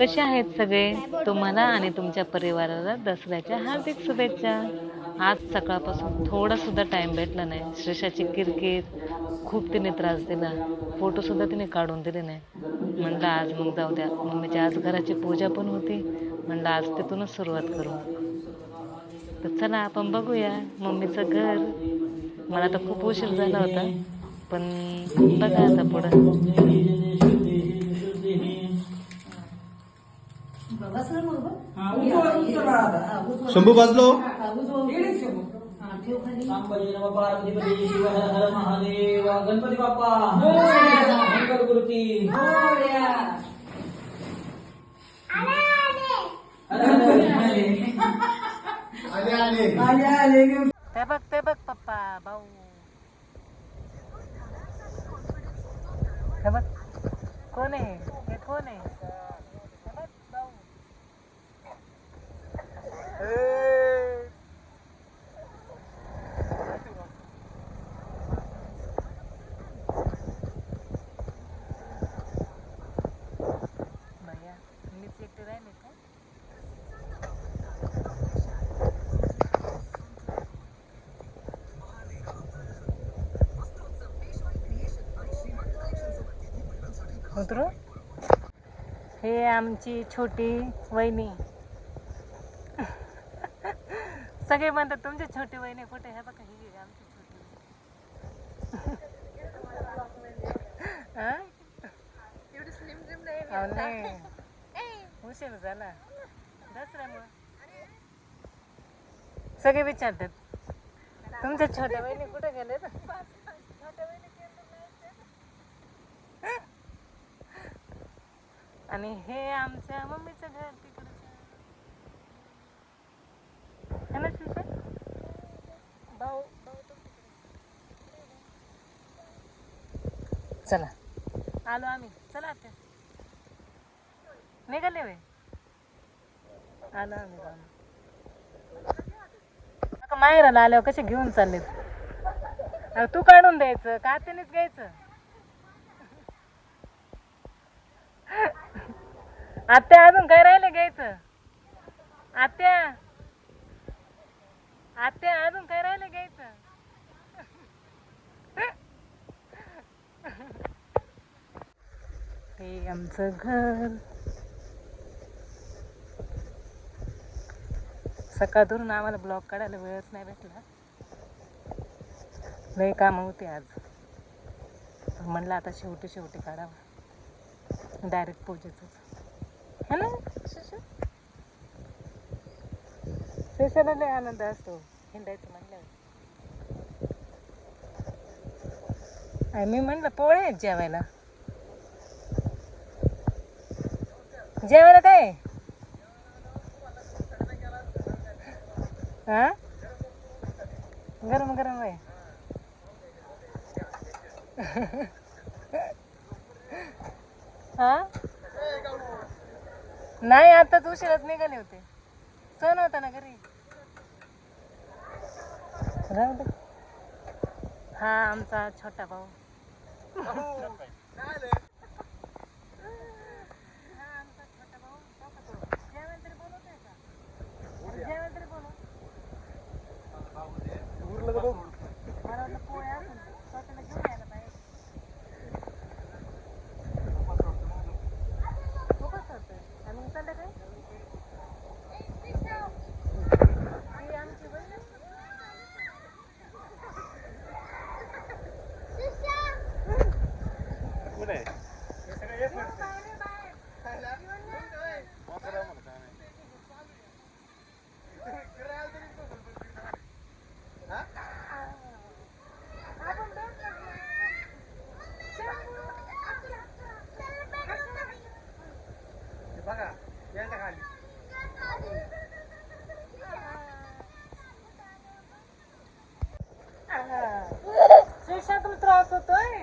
कसे आहेत सगळे? तुम्हाला आणि तुमच्या परिवाराला दसऱ्याच्या हार्दिक शुभेच्छा. आज सकाळपासून थोडा सुद्धा टाइम भेटला नाही. श्रेषाची किरकिर खूप तिने त्रास दिला. फोटो सुद्धा तिने काढून दिले नाही. म्हणलं आज मग जाऊ द्या. मम्मीच्या आज घराची पूजा पण होती. म्हणलं आज तिथूनच सुरुवात करू. तर चला आपण बघूया मम्मीचं घर. मला तर खूप उशीर झाला होता. पण बघा आता पुढं. शंभू वाजलो संभाजी नम पार्वतीपती शिव हर हर महादेव. गणपती बाप्पा. मंगल मूर्ती ते बघ ते बघ पप्पा भाऊ. हे बघ कोण आहे? हे कोण आहे हे बघ, भाऊ. ए. भैया मीच एकटी राहिले का उतरू हे आमची छोटी वहिनी. सगळे म्हणतात तुमची छोटी वहिनी कुठे हे बघा ही आमची छोटी नाही उशीर झाला. दसऱ्यामुळं. सगळे विचारतात तुमच्या छोट्या बहिणी कुठे गेले आणि हे आमच्या मम्मीचं घर तिकडचं. है ना शिशा भाऊ भाऊ चला. आलो आम्ही. चला आता. निघाले वे आलो आम्ही जाऊन माहेराला आल्यावर कसे घेऊन चालले तू काढून द्यायचं का त्यानेच घ्यायचं? आत्या अजून काय राहिलं घ्यायचं? आत्या. आत्या अजून काय राहिलं घ्यायचं? हे आमचं घर. सकाळ धरून आम्हाला ब्लॉग काढायला वेळच नाही भेटला. लय कामं होती आज. म्हणलं आता शेवटी शेवटी काढावं. डायरेक्ट पूजेचंच. है ना? शिशू सुशाला लय आनंद असतो हिंडायचं म्हणल्यावर. मी म्हणलं पोळे आहेत जेवायला. जेवायला काय? हा गरम गरम आहे हा नाही आताच उशिराच निघाले होते. सण होता ना घरी. राहू दे. हा आमचा छोटा भाऊ हा आमचा छोटा भाऊ बघा तो. जेवण तरी बनवतोय का? जेवण तरी बनव. मला वाटलं पोळ्या असेल. स्वतःला घेऊन यायला पाहिजे. उपास होतोय. आणि मग संध्याकाळी? ती आमची बहीण आहे. शेषा तुला त्रास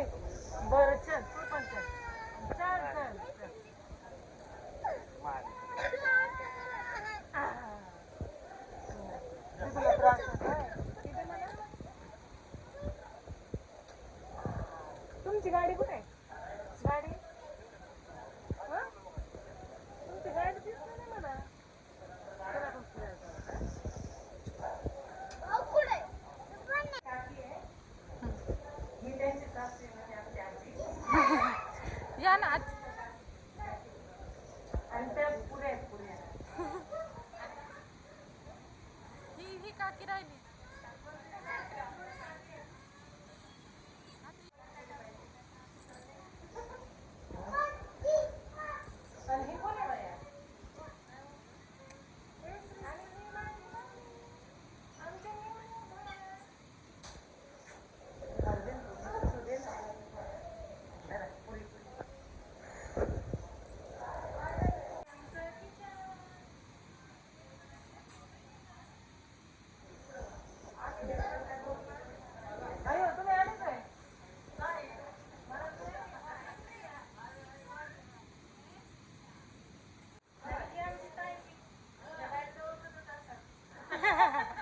ha ha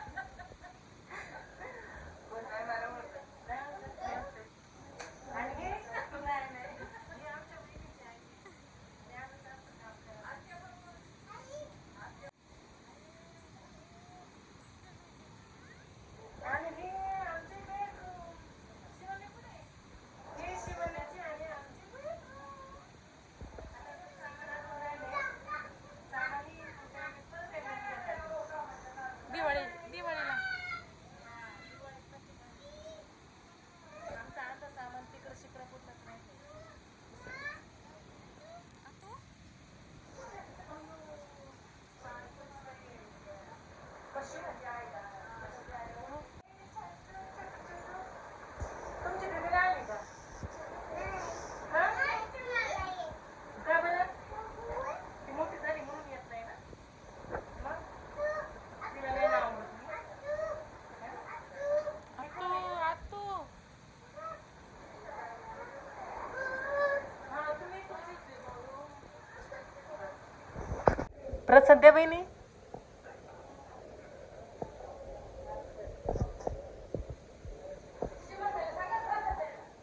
सध्या बहिणी?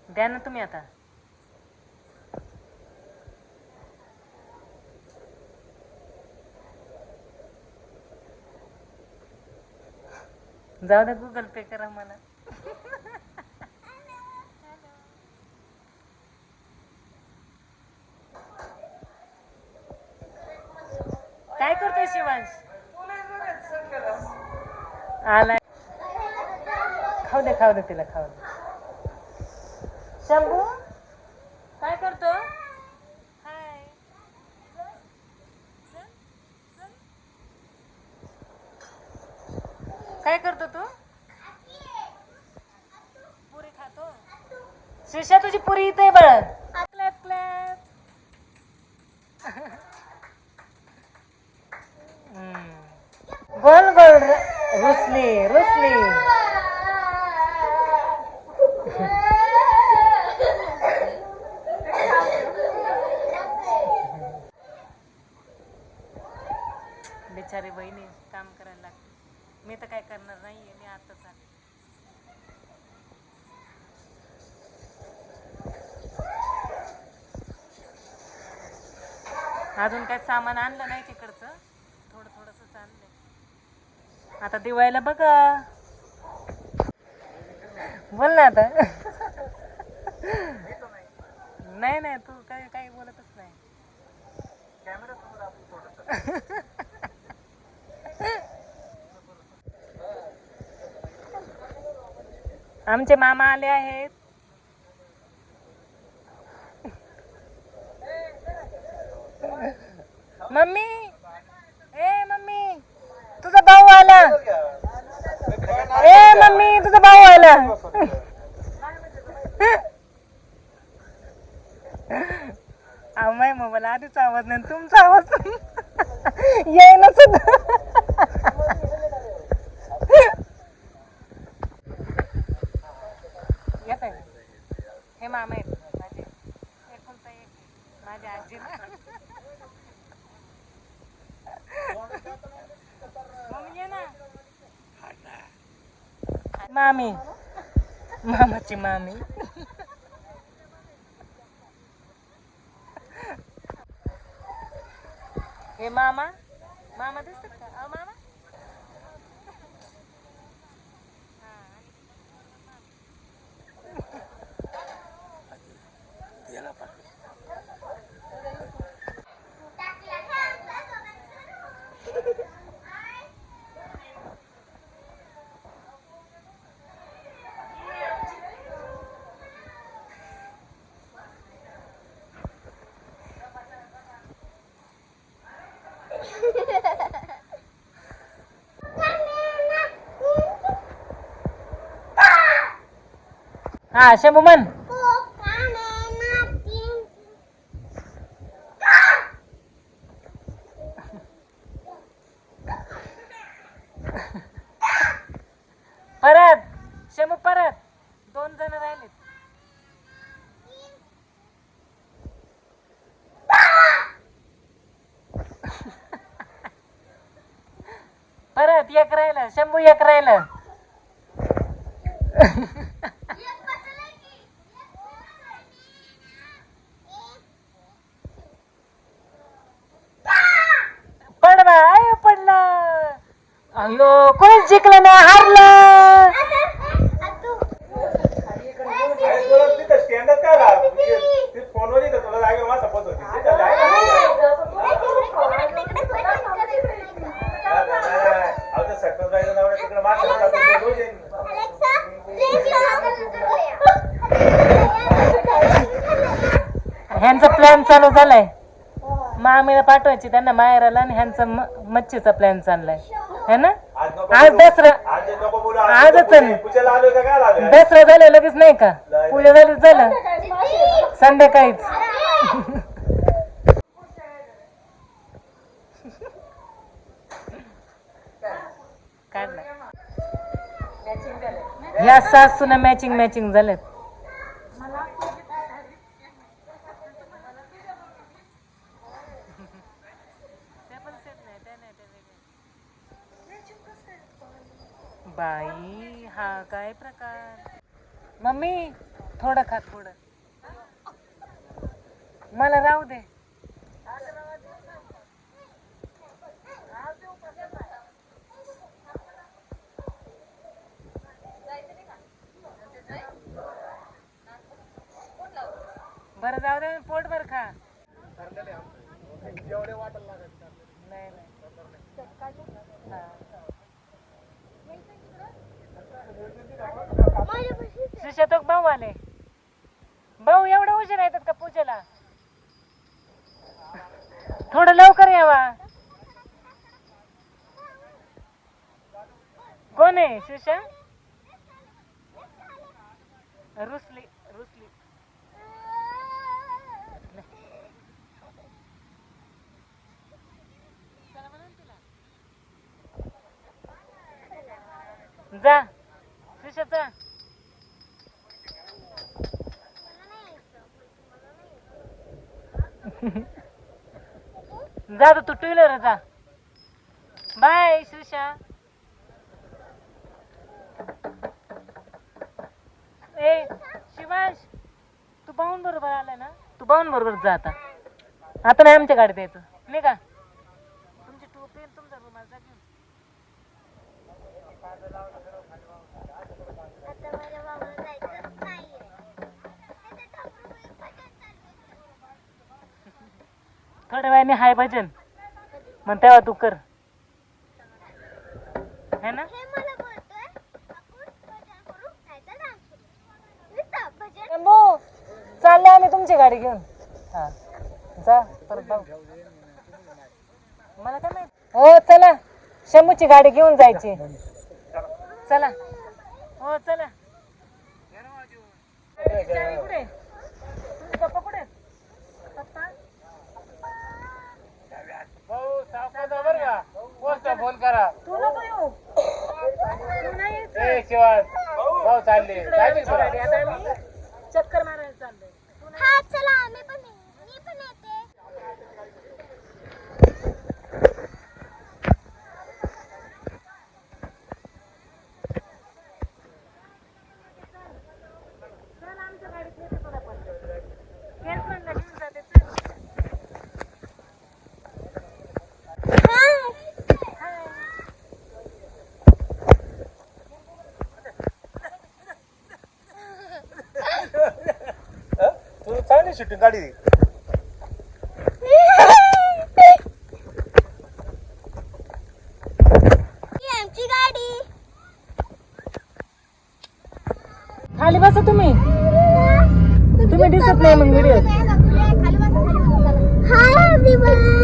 द्या ना तुम्ही आता. जाऊ दे गुगल पे करा मला काय करतोय शिवांश आलाय. खाऊ दे खाऊ दे तिला खाऊ दे. शंभू काय करतो? हाय काय करतो तू? पुरी खातो. श्रीषा तुझी पुरी इथे बळ क्लॅप क्लॅप गोल गोल र- रुसली रुसली बिचारी बहिणी काम करायला लागते मी तर काय करणार नाहीये मी आताच आले अजून काय सामान आणलं नाही तिकडचं. थोडं थोडंसंच आणलंय. आता दिवाळीला बघा. बोल ना आता. नाही नाही तू काही काही बोलतच नाही. आमचे मामा आले आहेत. मम्मी! ए मम्मी! तुझा भाऊ आला. ए मम्मी तुझा भाऊ आला. अहो मोबाईल आधीच आवाज नाही तुमचा आवाज. येईना सुद्धा येत आहे हे मामा आहेत माझे एकुलता एक माझ्या आजीला मम्मी ये ना मामी मामाची मामी हे मामा मामा दिसतात का अहो मामा हा शंभू म्हण परत शंभू परत दोन जण राहिलेत परत एक राहिलं शंभू एक राहिलं पड बा आय पडलं अयो कोणीच जिंकलं नाही हारलं तिथं स्टँडच काय लाव? ते फोनवर येतं तुला जागेवर माझा पोच होती. तिथं जागा नाही. अहो, ते सक्सेस जायचं नाव आहे, तिकडं मागं जातो, ते रोज येईन. ह्यांचा प्लॅन चालू झालाय. मामीला पाठवायची त्यांना माहेराला आणि ह्यांचा मच्छीचा प्लॅन चाललाय. है ना? आज. दसरा आज नको बोलू. आजच? दसरा झालं लगेच नाही का? पूजा झाली झालं. संध्याकाळीच. काढलं. ह्या सासूना मॅचिंग मॅचिंग झालेत. बाई हा काय प्रकार? मम्मी थोडं खा थोडं. मला राहू दे. बरं जाऊ दे पोट भर खा. नाही नाही हा. सुशेतक भाऊ आले भाऊ एवढं उशीर येतात का पूजेला? थोडं लवकर यावा. कोण आहे सुशा? रुसली रुसली. जा. सुशा जा तू टू व्हीलर जा. बाय सुशा. ए शिवांश तू पाहून बरोबर आलाय ना? तू पाहून बरोबर जा आता. आता नाही आमच्या गाडीत यायचं. नाही का तुमची टोपी आणि तुमचा रुमाल जा घेऊन. थोड्या वेळाने हाय भजन. मग तेव्हा तू कर. है ना? शंभू चालले आम्ही तुमची गाडी घेऊन. हा. जा परत जाऊ मला काय माहीत? हो चला. शंभूची गाडी घेऊन जायची. चला. हो चला. चावी कुठे तुझे पप्पा कुठे आहेत? पप्पा फोन करा. तू नको येऊ. तू नाही यायचं. ए शिवान भाऊ. चालले. आता आम्ही चक्कर मारायला चाललोय तू नाही हा चला आम्ही पण येऊ. मी पण येते एअरप्लेनला घेऊन जाते चल. चांगली शूटिंग काढली ही आमची गाडी. खाली बसा तुम्ही. तुम्ही दिसत नाही मग व्हिडिओ हाय एवरीवन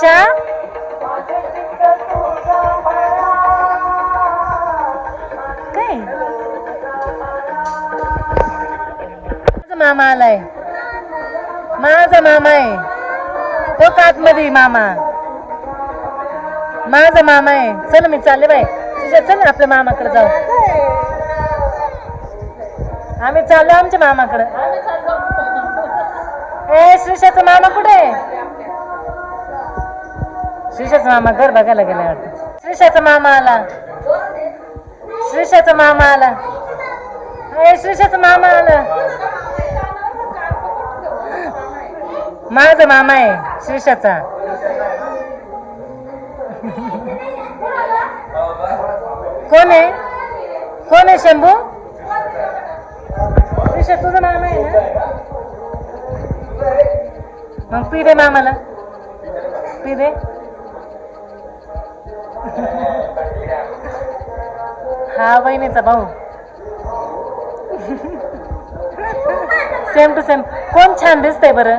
श्रीषा काय? मामा आलाय. माझा मामा आहे. तो कातमध्ये मामा? माझा मामा आहे. चल मी चालले बाय तुझ्या चल ना आपल्या मामाकडे जाऊ. आम्ही चाललो आमच्या मामाकडे. ए श्रीषाचा मामा कुठे आहे? श्रीषाचा मामा घर बघायला गेला वाटतं. श्रीषाचा मामा आला. श्रीषाचा मामा आला. अरे श्रीषाचा मामा आला. माझा मामा आहे श्रीषाचा कोण आहे? कोण आहे शंभू? श्रीषा तुझा मामा आहे ना? मग पी दे मामाला. पी दे. हा बहिणीचा भाऊ. सेम टू सेम कोण छान दिसतंय बरं?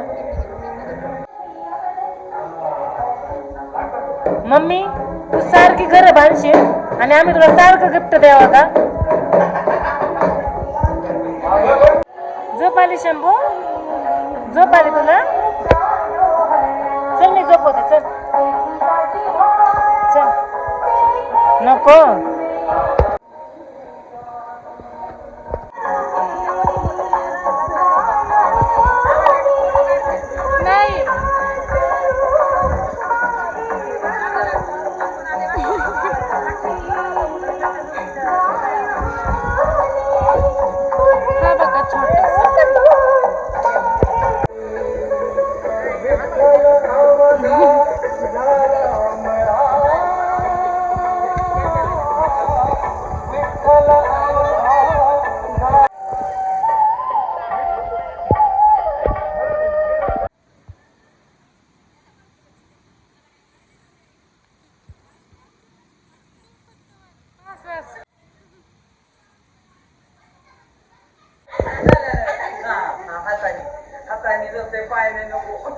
मम्मी तू सारखी घर बांधशील आणि आम्ही तुला सारखं गिफ्ट द्यावं का? झोप आली शंभू? झोप आली तुला? चल मी झोपवते होते चल. नको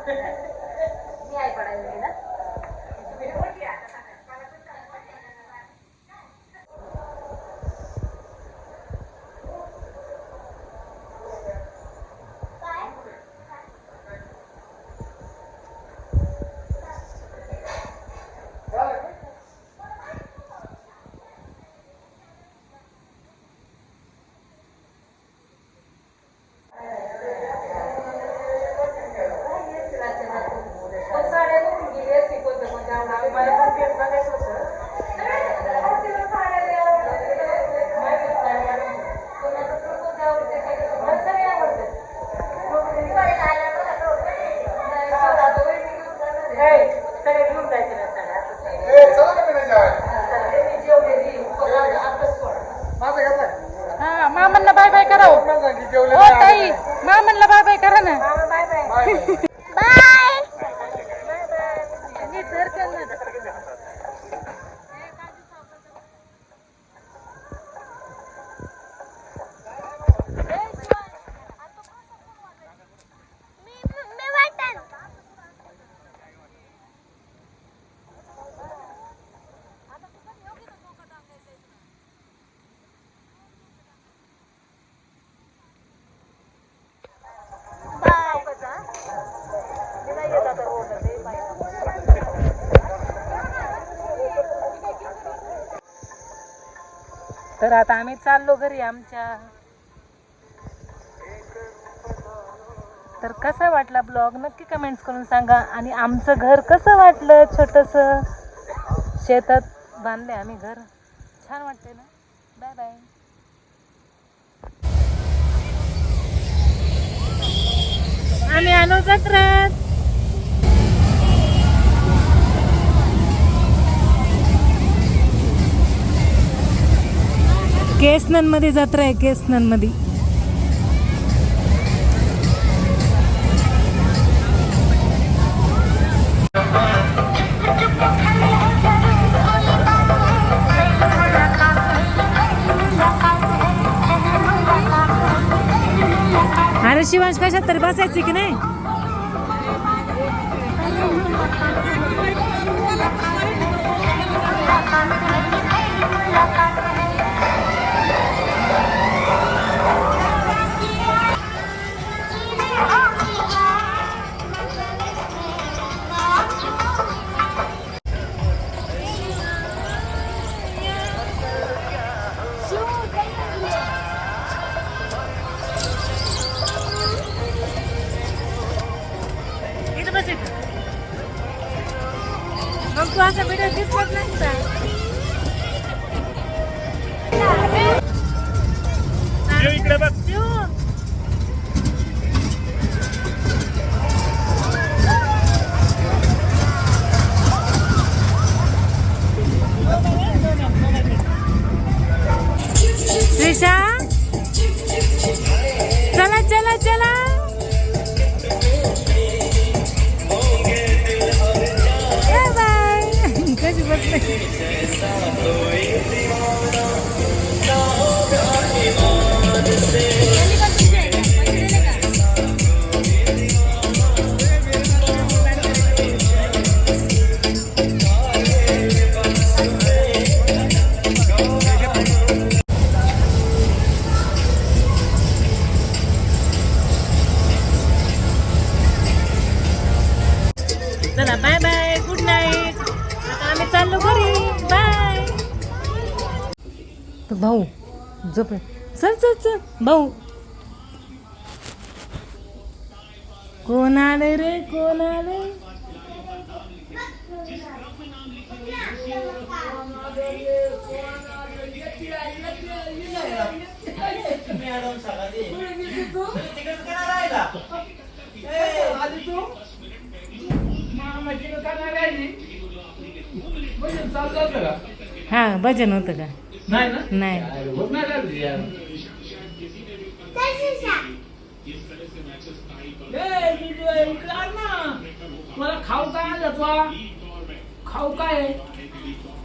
Okay. तर आता आम्ही चाललो घरी आमच्या. तर कसा वाटला ब्लॉग? नक्की कमेंट्स करून सांगा. आणि आमचं घर कसं वाटलं छोटस? शेतात बांधले आम्ही घर. छान वाटते ना? बाय बाय आम्ही आलो जत्रात. केसनमध्ये जत्रा आहे केसनमध्ये अरे शिवांश कशात तर बसायची की नाही? मग तू असं व्हिडिओ दिसत नाही का झोप चल चल चल. भाऊ कोण आले रे कोण आले हा भजन होतं का? नाही ना नाही अरे, होत नाही का तुझी यार? ए, इकडे इकडे आण ना. मला खाऊ काय आणलं तुला खाऊ काय आहे?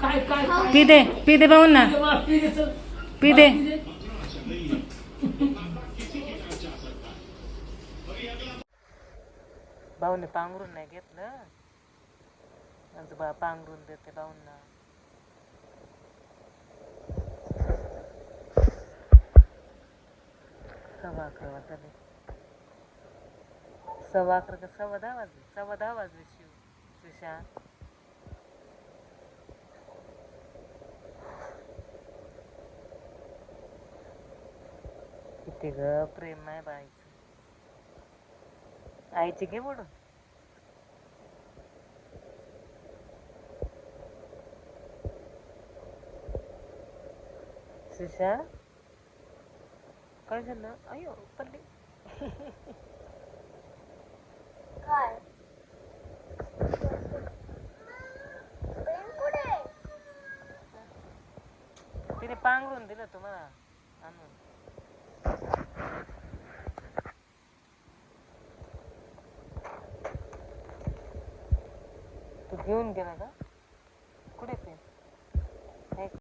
काय काय काय? पी दे पी दे भाऊ ना मला पी दे चल. पी दे पी दे. भाऊने पांघरून नाही घेतलं आजोबा पांघरून देते भाऊंना सव्वा अकरा वाजले सव्वा अकरा का सव्वा दहा वाजले? सव्वा दहा वाजले शिव सुशांत. किती ग प्रेम आहे बाईचं. आईची घे बोडून सुशांत. काय झालं. अयो पल्ली काय? तिने पांघरून दिलं तुम्हाला आणून. तू घेऊन गेला का?